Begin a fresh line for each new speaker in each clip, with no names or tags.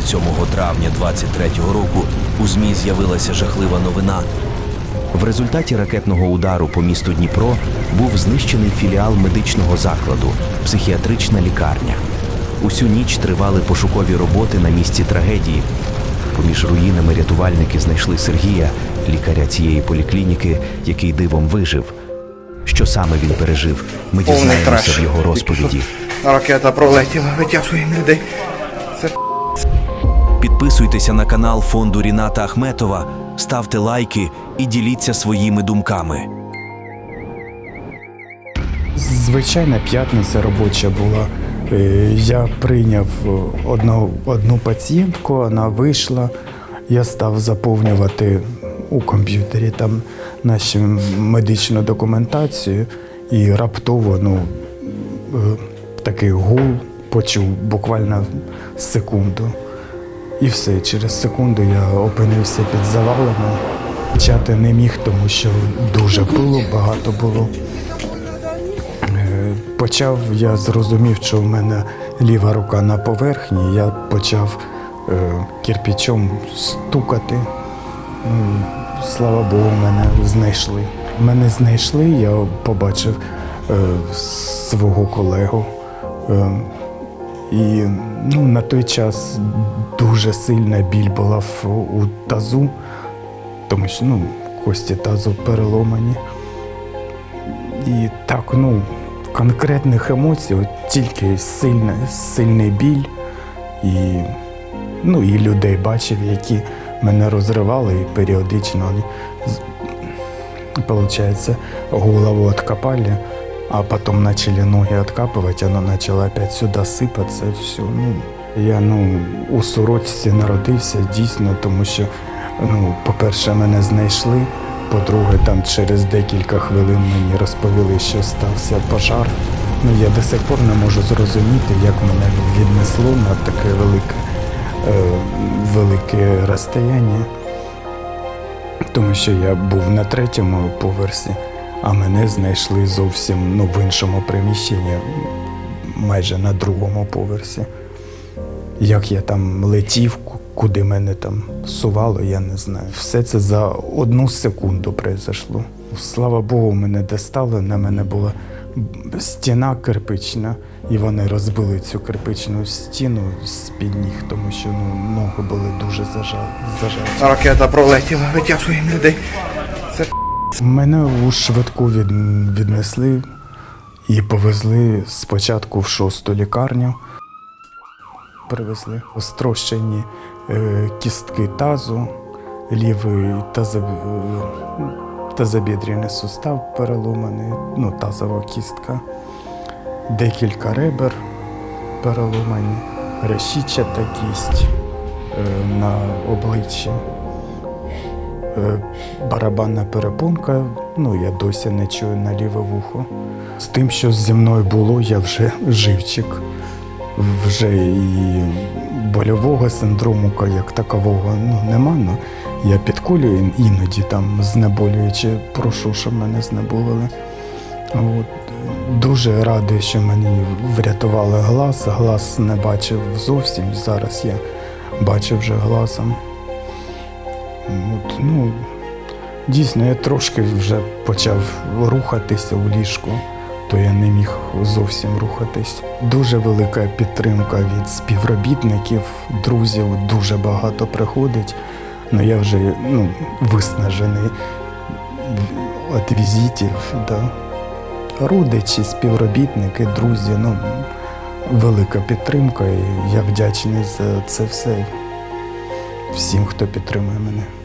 27 травня 23-го року у ЗМІ з'явилася жахлива новина. В результаті ракетного удару по місту Дніпро був знищений філіал медичного закладу, психіатрична лікарня. Усю ніч тривали пошукові роботи на місці трагедії. Поміж руїнами рятувальники знайшли Сергія, лікаря цієї поліклініки, який дивом вижив. Що саме він пережив, ми дізнаємося в його розповіді.
Ракета пролетіла, витягуємо людей.
Підписуйтеся на канал фонду Ріната Ахметова, ставте лайки і діліться своїми думками.
Звичайна п'ятниця робоча була. Е, Я прийняв одну, одну пацієнтку, вона вийшла. Я став заповнювати у комп'ютері там нашу медичну документацію і раптово ну, е, такий гул почув буквально секунду. І все, через секунду я опинився під завалами. Чати не міг, тому що дуже пилу багато було. Е, Почав, я зрозумів, що в мене ліва рука на поверхні. Я почав е, кирпичом стукати. Ну, слава Богу, мене знайшли. Мене знайшли, я побачив е, свого колегу. І ну, на той час дуже сильна біль була в, у тазу, тому що ну, кості тазу переломані. І так, ну, конкретних емоцій, от тільки сильна, сильний біль і, ну, і людей бачив, які мене розривали і періодично получается, голову откопали, а потом начали ноги откапывать, оно начало опять сюда сипатися, все. Ну, я ну, у сорочці народився дійсно, тому що, ну, по-перше, мене знайшли. По-друге, там через декілька хвилин мені розповіли, що стався пожар. Ну, я до сих пор не можу зрозуміти, як мене віднесло на таке велике, е, велике розстояння. Тому що я був на третьому поверсі, а мене знайшли зовсім ну, в іншому приміщенні, майже на другому поверсі. Як я там летів, куди мене там сувало, я не знаю. Все це за одну секунду произошло. Слава Богу, мене достало, на мене була стіна кирпична, і вони розбили цю кирпичну стіну з-під ніг, тому що ну, ноги були дуже зажа- зажаті.
Ракета пролетіла, витягуємо людей.
Мене у швидку від, віднесли і повезли спочатку в шосту лікарню. Привезли строщені е, кістки тазу, лівий тазоб, тазобідряний сустав переломаний, ну, тазова кістка, декілька ребер переломані, решітчата кість е, на обличчі. Е, барабанна перепонка, ну я досі не чую на ліве вухо. З тим, що зі мною було, я вже живчик. Вже і больового синдрому як такового ну, нема. Ну, я підколюю іноді там знеболюючи, прошу, щоб мене знеболили. От. Дуже радий, що мені врятували глаз. Глаз не бачив зовсім. Зараз я бачив вже глазом. От, ну, дійсно, я трошки вже почав рухатися у ліжку, то я не міг зовсім рухатись. Дуже велика підтримка від співробітників, друзів, дуже багато приходить. Ну я вже ну, виснажений від візитів. Да. Родичі, співробітники, друзі, ну, велика підтримка, і я вдячний за це все всім, хто підтримує мене.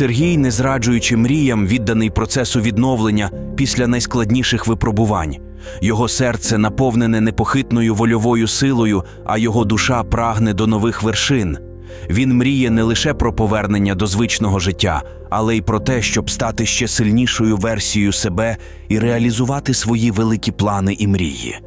Сергій, не зраджуючи мріям, відданий процесу відновлення після найскладніших випробувань. Його серце наповнене непохитною вольовою силою, а його душа прагне до нових вершин. Він мріє не лише про повернення до звичного життя, але й про те, щоб стати ще сильнішою версією себе і реалізувати свої великі плани і мрії.